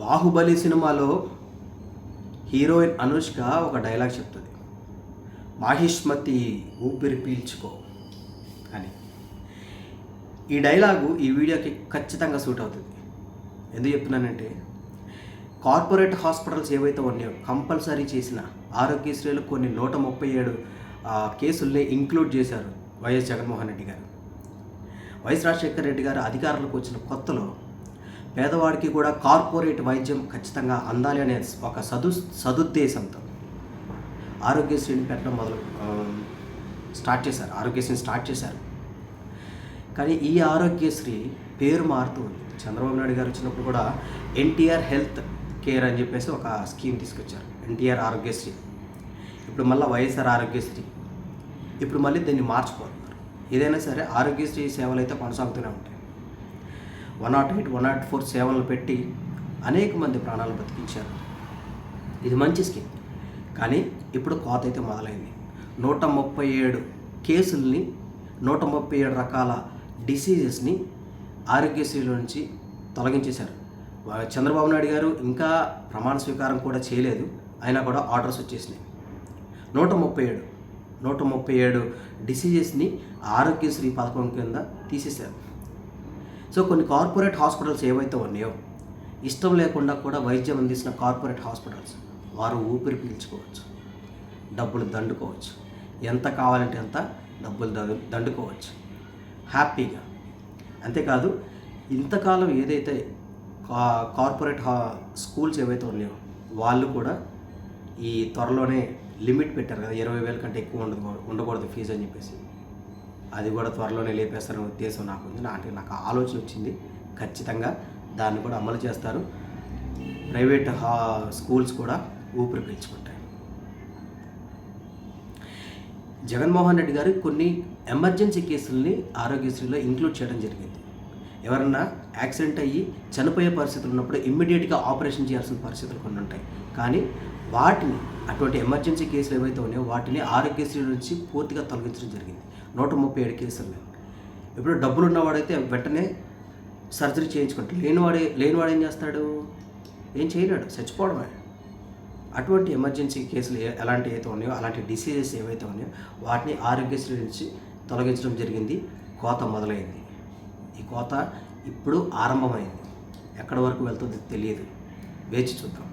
బాహుబలి సినిమాలో హీరోయిన్ అనుష్క ఒక డైలాగ్ చెప్తుంది. మాహిష్మతి ఊపిరి పీల్చుకో అని. ఈ డైలాగు ఈ వీడియోకి ఖచ్చితంగా సూట్ అవుతుంది. ఎందుకు చెప్తున్నానంటే కార్పొరేట్ హాస్పిటల్స్ ఏవైతే ఉన్నాయో కంపల్సరీ చేసిన ఆరోగ్యశ్రీలు కొన్ని నూట ముప్పై ఏడు కేసుల్ని ఇంక్లూడ్ చేశారు వైఎస్ జగన్మోహన్ రెడ్డి గారు. వైఎస్ రాజశేఖర రెడ్డి గారు అధికారంలోకి వచ్చిన కొత్తలో పేదవాడికి కూడా కార్పొరేట్ వైద్యం ఖచ్చితంగా అందాలి అనే ఒక సదు సదుద్దేశంతో ఆరోగ్యశ్రీని పెట్టడం మొదలు స్టార్ట్ చేశారు. ఆరోగ్యశ్రీని స్టార్ట్ చేశారు. కానీ ఈ ఆరోగ్యశ్రీ పేరు మారుతూ ఉంది. చంద్రబాబు నాయుడు గారు వచ్చినప్పుడు కూడా ఎన్టీఆర్ హెల్త్ కేర్ అని చెప్పేసి ఒక స్కీమ్ తీసుకొచ్చారు. ఎన్టీఆర్ ఆరోగ్యశ్రీ. ఇప్పుడు మళ్ళీ వైఎస్ఆర్ ఆరోగ్యశ్రీ. ఇప్పుడు మళ్ళీ దీన్ని మార్చుకోవాలి ఏదైనా సరే ఆరోగ్యశ్రీ సేవలు అయితే కొనసాగుతూనే ఉంటాయి. One nought eight one nought four సేవలు పెట్టి అనేక మంది ప్రాణాలు బతికించారు. ఇది మంచి స్కీమ్. కానీ ఇప్పుడు కోత అయితే మొదలైంది. నూట ముప్పై ఏడు కేసుల్ని నూట ముప్పై ఏడు రకాల డిసీజెస్ని ఆరోగ్యశ్రీలో నుంచి తొలగించేశారు. చంద్రబాబు నాయుడు గారు ఇంకా ప్రమాణ స్వీకారం కూడా చేయలేదు. అయినా కూడా ఆర్డర్స్ వచ్చేసినాయి. నూట ముప్పై ఏడు నూట ముప్పై ఏడు డిసీజెస్ని ఆరోగ్యశ్రీ పథకం కింద తీసేశారు. సో కొన్ని కార్పొరేట్ హాస్పిటల్స్ ఏవైతే ఉన్నాయో ఇష్టం లేకుండా కూడా వైద్యం అందిస్తున్న కార్పొరేట్ హాస్పిటల్స్ వారు ఊపిరి పీల్చుకోవచ్చు డబ్బులు దండుకోవచ్చు. ఎంత కావాలంటే అంత డబ్బులు దండు దండుకోవచ్చు. హ్యాపీగా. అంతేకాదు ఇంతకాలం ఏదైతే కా కార్పొరేట్ హా స్కూల్స్ ఏవైతే ఉన్నాయో వాళ్ళు కూడా ఈ త్వరలోనే లిమిట్ పెట్టారు కదా ఇరవై వేల కంటే ఎక్కువ ఉండదు ఉండకూడదు ఫీజు అని చెప్పేసి. అది కూడా త్వరలోనే లేపేస్తారనే ఉద్దేశం నాకు ఉంది. నాకు నాకు ఆలోచన వచ్చింది. ఖచ్చితంగా దాన్ని కూడా అమలు చేస్తారు. ప్రైవేట్ హా స్కూల్స్ కూడా ఊపిరి పీల్చుకుంటాయి. జగన్మోహన్ రెడ్డి గారు కొన్ని ఎమర్జెన్సీ కేసుల్ని ఆరోగ్యశ్రీలో ఇంక్లూడ్ చేయడం జరిగింది. ఎవరన్నా యాక్సిడెంట్ అయ్యి చనిపోయే పరిస్థితులు ఉన్నప్పుడు ఇమ్మీడియట్గా ఆపరేషన్ చేయాల్సిన పరిస్థితులు కొన్ని ఉంటాయి. కానీ వాటిని అటువంటి ఎమర్జెన్సీ కేసులు ఏవైతే ఉన్నాయో వాటిని ఆరోగ్యశ్రీ నుంచి పూర్తిగా తొలగించడం జరిగింది. నూట ముప్పై ఏడు కేసులు ఇప్పుడు డబ్బులు ఉన్నవాడైతే వెంటనే సర్జరీ చేయించుకుంటాడు. లేనివాడే లేనివాడు ఏం చేస్తాడు? ఏం చేయలేడు. చచ్చిపోవడమే. అటువంటి ఎమర్జెన్సీ కేసులు ఎలాంటి అయితే ఉన్నాయో అలాంటి డిసీజెస్ ఏవైతే ఉన్నాయో వాటిని ఆరోగ్యశ్రీ నుంచి తొలగించడం జరిగింది. కోత మొదలైంది. ఈ కోత ఇప్పుడు ఆరంభమైంది. ఎక్కడి వరకు వెళ్తుందో తెలియదు వేచి చూద్దాం.